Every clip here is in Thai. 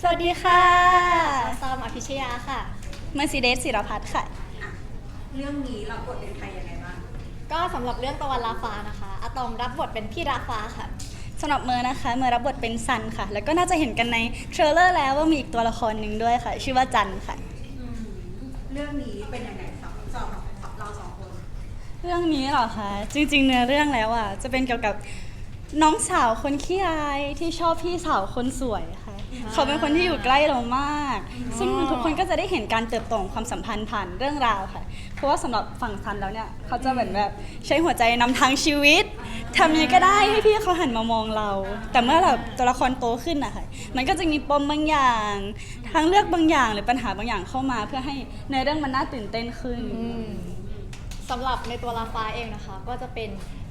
สวัสดีค่ะซอมอภิชยาค่ะ เมอร์ซีเดสศิรพัฒน์ค่ะ เรื่องนี้เราบทเป็นใครยังไงบ้างก็สำหรับเรื่องตะวันลาฟ้านะคะ อะตอมรับบทเป็นพี่ราฟ้าค่ะ สำหรับเมอร์นะคะ เมอร์รับบทเป็นซันค่ะ แล้วก็น่าจะเห็นกันในเทรลเลอร์แล้วว่ามีอีกตัวละครหนึ่งด้วยค่ะ ชื่อว่าจันค่ะ เรื่องนี้เป็นยังไงสองสองเราสองคนเรื่องนี้เหรอคะจริงๆเนื้อเรื่องแล้วอะจะเป็นเกี่ยวกับน้องสาวคนขี้อายที่ชอบพี่สาวคนสวยค่ะ เขาเป็นคนที่อยู่ใกล้เรามาก ซึ่งทุกคนก็จะได้เห็นการเติบโตของความสัมพันธ์ผ่านเรื่องราวค่ะ เพราะว่าสำหรับฝั่งซันแล้วเนี่ยเขาจะเหมือนแบบใช้หัวใจนำทางชีวิตทำยังไงก็ได้ให้พี่เขาหันมามองเรา แต่เมื่อแบบตัวละครโตขึ้นนะคะมันก็จะมีปมบางอย่างทางเลือกบางอย่างหรือปัญหาบางอย่างเข้ามาเพื่อให้ในเรื่องมันน่าตื่นเต้นขึ้น สำหรับในตัวลาฟ้าเองนะคะ ก็จะเป็น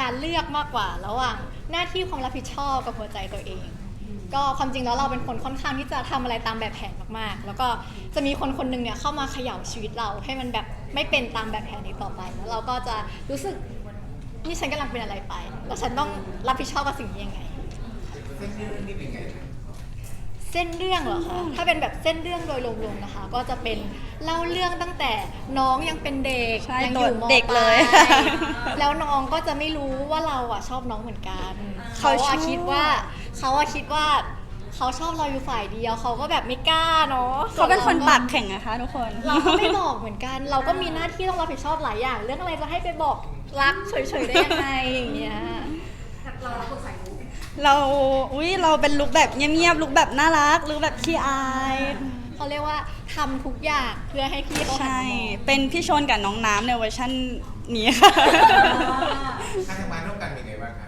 การเลือกมากกว่าระหว่างหน้าที่ความรับผิดชอบกับหัวใจตัวเอง ก็ความจริงแล้วเราเป็นคนค่อนข้างที่จะทำอะไรตามแบบแผนมากๆ แล้วก็จะมีคนคนหนึ่งเนี่ยเข้ามาเขย่าชีวิตเราให้มันแบบไม่เป็นตามแบบแผนนี้ต่อไป แล้วเราก็จะรู้สึกนี่ฉันกำลังเป็นอะไรไป แล้วฉันต้องรับผิดชอบกับสิ่งนี้ยังไง เส้นเรื่องนี้เป็นไงนะเส้นเรื่องเหรอคะ ถ้าเป็นแบบเส้นเรื่องโดยรวมๆนะคะ ก็จะเป็นเล่าเรื่องตั้งแต่น้องยังเป็นเด็กใช่ยัอยู่มเด็กเลยปลายแล้วน้องก็จะไม่รู้ว่าเราอะชอบน้องเหมือนกัน เขาเขาชออะบคิดว่า เขาอะคิดว่าเขาชอบเราอยู่ฝ่ายเดียวเขาก็แบบไม่กล้าเนาะเขาเป็นคนส่วรปากแข็งนะคะทุกคน เราก็ไม่บอกเหมือนกัน เราก็มีหน้าที่ต้องรับผิดชอบหลายอย่าง เรื่องอะไรจะให้ไปบอกรักเฉยๆได้ยังไงอย่างเงี้ยเราเราคนใส่รู้เรา อุ้ยเราเป็นลุคแบบเงียบๆลุคแบบน่ารักลุคแบบขี้อายเขาเรียกว่าทำทุกอย่างเพื่อให้พี่เขาหันใช่มามองเป็นพี่ชนกับน้องน้ำในเวอร์ชันนี้ค่ะการทำงานร่วมกันเป็นไงบ้างครับ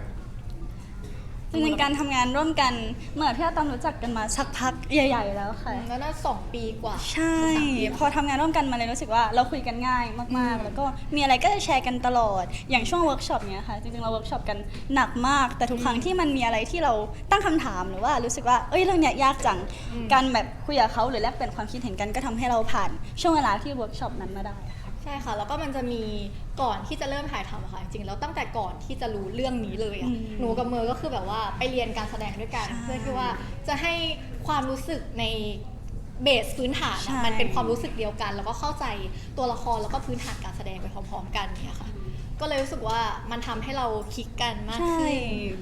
จริงๆการทำงานร่วมกันเหมื่อนพี่อาตอมรู้จักกันมาสักพักใหญ่ ๆ แล้วค่ะ แล้วน่าสองปีกว่า ใช่ พอทำงานร่วมกันมาเลยรู้สึกว่าเราคุยกันง่ายมากๆ แล้วก็มีอะไรก็จะแชร์กันตลอด อย่างช่วงเวิร์กช็อปเนี้ยค่ะ จริงๆ เราเวิร์กช็อปกันหนักมาก แต่ทุกครั้งที่มันมีอะไรที่เราตั้งคำถามหรือว่ารู้สึกว่า เอ้ยเรื่องเนี้ยยากจังอืมการแบบคุยกับเขาหรือแลกเปลี่ยนความคิดเห็นกันก็ทำให้เราผ่าน ช่วงเวลาที่เวิร์กช็อปนั้นมาได้ค่ะ ใช่ค่ะแล้วก็มันจะมีก่อนที่จะเริ่มถ่ายทำอะค่ะจริงๆแล้วตั้งแต่ก่อนที่จะรู้เรื่องนี้เลยอะอืมหนูกับเมย์ก็คือแบบว่าไปเรียนการแสดงด้วยกัน ใช่เพื่อที่ว่าจะให้ความรู้สึกในเบสพื้นฐานใช่ อะมันเป็นความรู้สึกเดียวกัน แล้วก็เข้าใจตัวละครแล้วก็พื้นฐานการแสดงไปพร้อมๆ กันเนี่ยค่ะ ก็เลยรู้สึกว่ามันทำให้เราคลิกกันมากขึ้น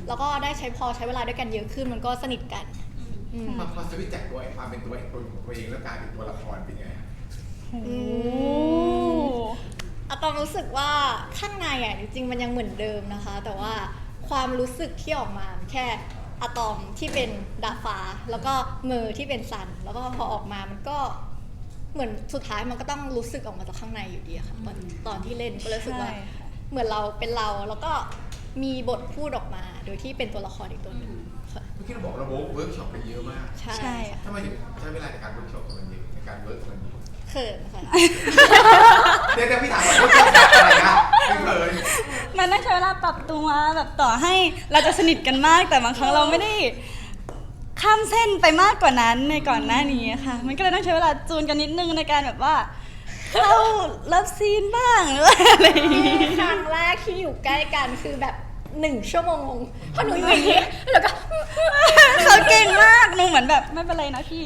แล้วก็ได้ใช้พอใช้เวลาด้วยกันเยอะขึ้นมันก็สนิทกันอืม พอพอสวิตช์จากตัวเองความเป็นตัวเองตัวของตัวเองแล้วกลายเป็นตัวละครเป็นไงฮะโอ้อะตอมรู้สึกว่าข้างในอะจริงๆ มันยังเหมือนเดิมนะคะ แต่ว่าความรู้สึกที่ออกมาแค่อะตอมที่เป็นดาฟ้า แล้วก็เมอร์ที่เป็นซัน แล้วก็พอออกมามันก็เหมือนสุดท้ายมันก็ต้องรู้สึกออกมาจากข้างในอยู่ดีอะค่ะตอนตอนที่เล่นก็เลยรู้สึกว่าใช่ค่ะเหมือนเราเป็นเราแล้วก็มีบทพูดออกมา โดยที่เป็นตัวละครอีกตัวหนึ่งค่ะเมื่อกี้เราบอกเราเวิร์กช็อปไปเยอะมากใช่ใช่ค่ะทำไมถึงใช้เวลาในการเวิร์กช็อปมันเยอะในการเวิร์กมันเยอะ เขินค่ะ เดี๋ยวเดี๋ยวพี่ถามก่อนเวิร์กช็อปแบบอะไรนะไม่เคยมันต้องใช้เวลาปรับตัวแบบต่อให้เราจะสนิทกันมากแต่บางครั้งเราไม่ได้ข้ามเส้นไปมากกว่านั้นในก่อนหน้านี้ค่ะ มันก็เลยต้องใช้เวลาจูนกันนิดนึงในการแบบว่าเข้าเลิฟซีนบ้างหรือว่าอะไรอย่างงี้ ครั้งแรกที่อยู่ใกล้กันคือแบบหนึ่งชั่วโมงเพราะหนูอยู่อย่างนี้แล้วก็ เขาเก่งมากหนูเหมือนแบบไม่เป็นไรนะพี่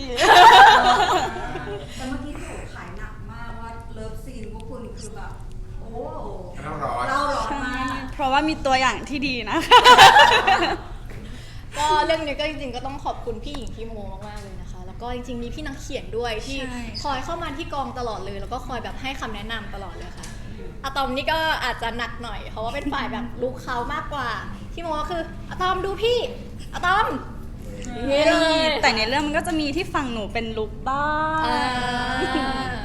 แต่เมื่อกี้ คุณคือแบบโอ้เราร้อนเราร้อนใช่มากเพราะว่ามีตัวอย่างที่ดีนะคะก็เรื่องนี้ก็จริงๆก็ต้องขอบคุณพี่หญิงพี่โมมากๆเลยนะคะ แล้วก็จริงๆมีพี่นักเขียนด้วยที่ใช่ คอยเข้ามาที่กองตลอดเลย แล้วก็คอยแบบให้คำแนะนำตลอดเลยค่ะอะตอมนี่ก็อาจจะหนักหน่อย เพราะว่าเป็นฝ่ายแบบลูกเขามากกว่าพี่โมก็คืออะตอมดูพี่อะตอมอย่างนี้เลยแต่ในเรื่องมันก็จะมีที่ฝั่งหนูเป็นลุกบ้าง อ่า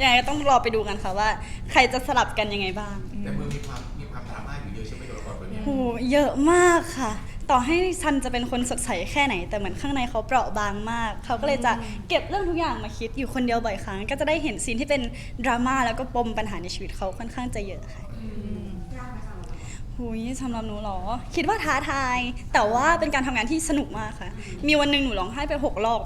ยังไงก็ต้องรอไปดูกันค่ะว่า ใครจะสลับกันยังไงบ้างแต่มือมีความมีความดราม่าอยู่เยอะใช่ไหมตัวละครตัวเนี้ยโหเยอะมากค่ะ ต่อให้ซันจะเป็นคนสดใสแค่ไหน แต่เหมือนข้างในเขาเปราะบางมาก เขาก็เลยจะเก็บเรื่องทุกอย่างมาคิดอยู่คนเดียวบ่อยครั้ง ก็จะได้เห็นซีนที่เป็นดราม่าแล้วก็ปมปัญหาในชีวิตเขาค่อนข้างจะเยอะค่ะ ยากไหมสำหรับเราหุยสำหรับหนูเหรอ คิดว่าท้าทาย แต่ว่าเป็นการทำงานที่สนุกมากค่ะ มีวันหนึ่งหนูร้องไห้ไปหกรอบ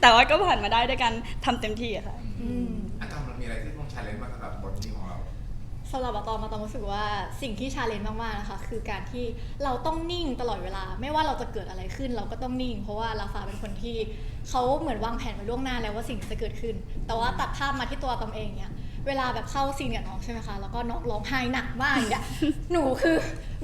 แต่ว่าก็ผ่านมาได้ด้วยการทำเต็มที่อะค่ะ อืมอะตอมเรามีอะไรที่ต้องชาเลนจ์บ้างสำหรับบทนี้ของเรา สำหรับอะตอมมาตอมรู้สึกว่าสิ่งที่ชาเลนจ์มากๆนะคะคือการที่เราต้องนิ่งตลอดเวลา ไม่ว่าเราจะเกิดอะไรขึ้น เราก็ต้องนิ่ง เพราะว่าลาฟ้าเป็นคนที่เขาเหมือนวางแผนไว้ล่วงหน้าแล้วว่าสิ่งที่จะเกิดขึ้น แต่ว่าตัดภาพมาที่ตัวตอมเองเนี่ย เวลาแบบเข้าซีนกับน้องใช่ไหมคะ แล้วก็น้องร้องไห้หนักมากอย่างเงี้ยหนูคือ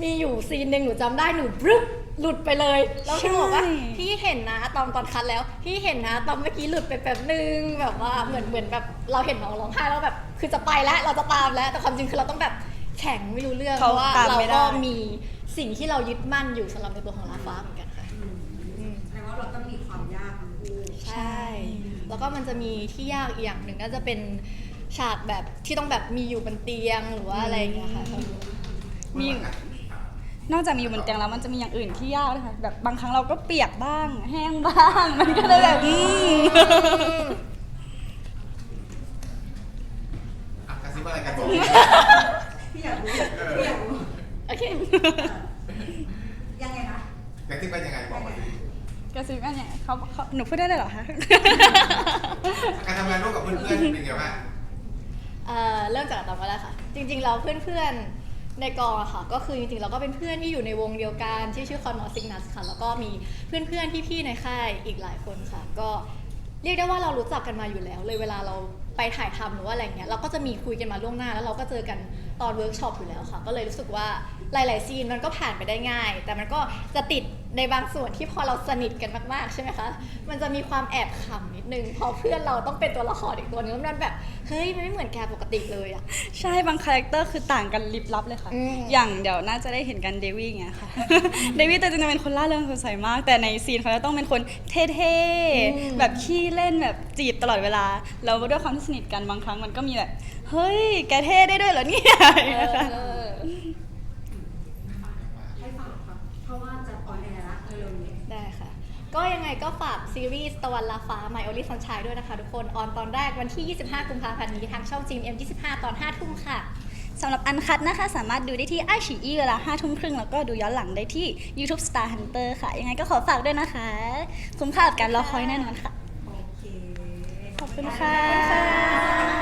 มีอยู่ซีนหนึ่งหนูจำได้หนูบรึ๊บหลุดไปเลย แล้วพี่บอกว่าใช่พี่เห็นนะตอนตอนคัดแล้ว พี่เห็นนะตอนเมื่อกี้หลุดไปแป๊บนึงแบบว่าเหมือนเหมือนแบบเราเห็นน้องร้องไห้แล้วแบบ คือจะไปแล้วเราจะตามแล้ว แต่ความจริงคือเราต้องแบบแข็งไม่รู้เรื่องเพเขาราะว่าตามเราไม่ได้ ก็มีสิ่งที่เรายึดมั่นอยู่สำหรับในตัวของลาฟ้าเหมือนกันค่ะอืมแสดงว่าเราต้องมีความยากทั้งคู่ ใช่ แล้วก็มันจะมีที่ยากอีกอย่างหนึ่งก็จะเป็น ฉากแบบที่ต้องแบบมีอยู่บนเตียงหรือว่าอะไรอย่างเงี้ยค่ะมีนอกจากมีอยู่บนเตียงแล้วมันจะมีอย่างอื่นที่ยากนะคะแบบบางครั้งเราก็เปียกบ้าง แห้งบ้าง มันก็เลยแบบอืมอะกระซิบอะไรกันบอกพี่อยากรู้พี่อยากรู้โอเคยังไงคะกระซิบกันยังไงบอกมาสิกระซิบอันเนี่ยเขาเขาหนูพูดได้เลยเหรอคะการทำงานร่วมกับเพื่อนๆเป็นไงบ้าง เอ่อเริ่มจากอะตอมก็ได้ค่ะ จริงๆเราเพื่อนๆในกองอะค่ะ ก็คือจริงๆเราก็เป็นเพื่อนที่อยู่ในวงเดียวกันที่ชื่อคอนมอสิกนัสค่ะ แล้วก็มีเพื่อนๆพี่ๆในค่ายอีกหลายคนค่ะ ก็เรียกได้ว่าเรารู้จักกันมาอยู่แล้ว เลยเวลาเราไปถ่ายทำหรือว่าอะไรเงี้ยเราก็จะมีคุยกันมาล่วงหน้าแล้วเราก็เจอกันตอนเวิร์กช็อปอยู่แล้วค่ะ ก็เลยรู้สึกว่าหลาย ๆ ซีนมันก็ผ่านไปได้ง่าย แต่มันก็จะติดในบางส่วนที่พอเราสนิทกันมาก ๆ ใช่ไหมคะ มันจะมีความแอบขำนิดนึง พอเพื่อนเราต้องเป็นตัวละครอีกตัวนึงแล้วมันแบบ เฮ้ย มันไม่เหมือนแกปกติเลยอะ ใช่บางคาแรคเตอร์คือต่างกันลิบลับเลยค่ะ อืม อย่างเดี๋ยวน่าจะได้เห็นกันเดวี่เงี้ยค่ะ เดวี่แต่จริงๆเป็นคนล่าเริงสดใสมาก แต่ในซีนเขาจะต้องเป็นคนเท่ๆแบบขี้เล่นแบบจีบตลอดเวลาแล้วด้วยความที่สนิทกันบางครั้งมันก็มีแบบ เฮ้ย แกเท่ได้ด้วยเหรอเนี่ยอย่างเงี้ยค่ะเออให้ฝากครับ เพราะว่าจะออนแอร์ละเร็วๆนี้ได้ค่ะ ก็ยังไงก็ฝากซีรีส์ตะวันลาฟ้า My Only Sunshine ด้วยนะคะทุกคน ออนตอนแรกวันที่ 25 กุมภาพันธ์นี้ทางช่อง GMM 25 ตอน 5 ทุ่มค่ะ สำหรับอันคัดนะคะ สามารถดูได้ที่ไอฉีอีเวลา5ทุ่มครึ่งแล้วก็ดูย้อนหลังได้ที่ YouTube Star Hunter ค่ะ ยังไงก็ขอฝากด้วยนะคะ คุ้มค่ากับการรอคอยแน่นอนค่ะ โอเค ขอบคุณค่ะ